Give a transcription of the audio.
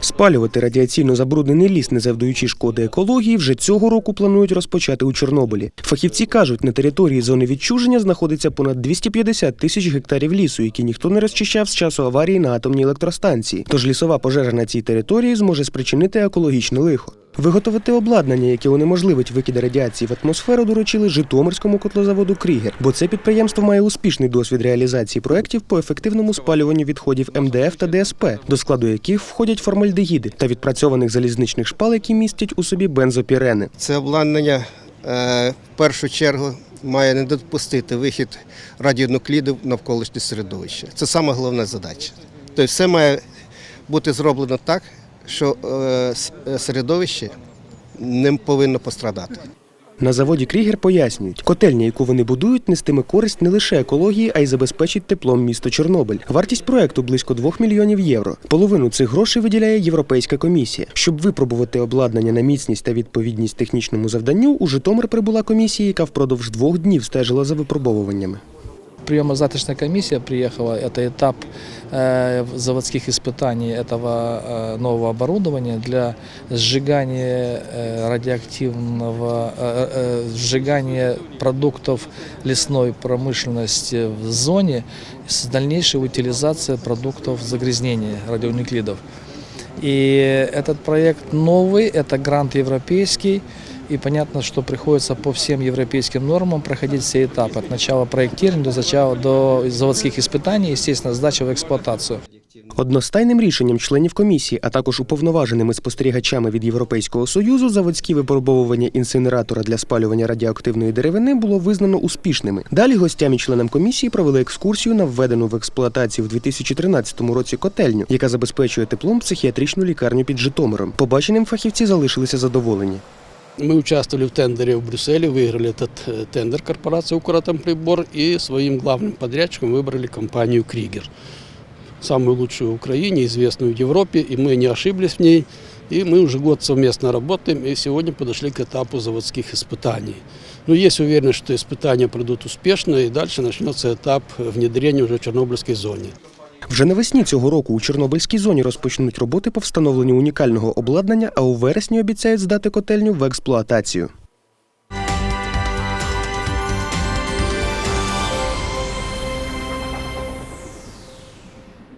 Спалювати радіаційно забруднений ліс, не завдаючи шкоди екології, вже цього року планують розпочати у Чорнобилі. Фахівці кажуть, на території зони відчуження знаходиться понад 250 тисяч гектарів лісу, які ніхто не розчищав з часу аварії на атомній електростанції. Тож лісова пожежа на цій території зможе спричинити екологічне лихо. Виготовити обладнання, яке унеможливить викиди радіації в атмосферу, доручили Житомирському котлозаводу Крігер, бо це підприємство має успішний досвід реалізації проєктів по ефективному спалюванню відходів МДФ та ДСП, до складу яких входять формальдегіди та відпрацьованих залізничних шпал, які містять у собі бензопірени. Це обладнання е, в першу чергу має не допустити вихід радіонуклідів навколишнє середовище. Це саме головна задача. Тобто все має бути зроблено так, що е, е, середовище не повинно пострадати. На заводі Крігер пояснюють, котельня, яку вони будують, нестиме користь не лише екології, а й забезпечить теплом місто Чорнобиль. Вартість проекту близько 2 мільйонів євро. Половину цих грошей виділяє Європейська комісія. Щоб випробувати обладнання на міцність та відповідність технічному завданню, у Житомир прибула комісія, яка впродовж двох днів стежила за випробовуваннями. Приемо-заточная комиссия приехала. Это этап э, заводских испытаний этого э, нового оборудования для сжигания э, радиоактивного, сжигания продуктов лесной промышленности в зоне с дальнейшей утилизацией продуктов загрязнения радионуклидов. И этот проект новый, это грант европейский. И понятно, что приходится по всем европейским нормам проходить все этапы. От начала проектирования до, начала, до заводских испытаний, естественно, сдачи в эксплуатацию. Одностайним рішенням членів комісії, а також уповноваженими спостерігачами від Європейського союзу, заводські випробовування інсинератора для спалювання радіоактивної деревини було визнано успішними. Далі гостям і членам комісії провели екскурсію на введену в експлуатацію в 2013 році котельню, яка забезпечує теплом психіатричну лікарню під Житомиром. Побаченим фахівці залишилися задоволені. Мы участвовали в тендере в Брюсселе, выиграли этот э, тендер корпорации «Укротомприбор» и своим главным подрядчиком выбрали компанию «Кригер». Самую лучшую в Украине, известную в Европе, и мы не ошиблись в ней. И мы уже год совместно работаем, и сегодня подошли к этапу заводских испытаний. Но есть уверенность, что испытания пройдут успешно, и дальше начнется этап внедрения уже в Чернобыльской зоне. Вже навесні цього року у Чорнобильській зоні розпочнуть роботи по встановленню унікального обладнання, а у вересні обіцяють здати котельню в експлуатацію.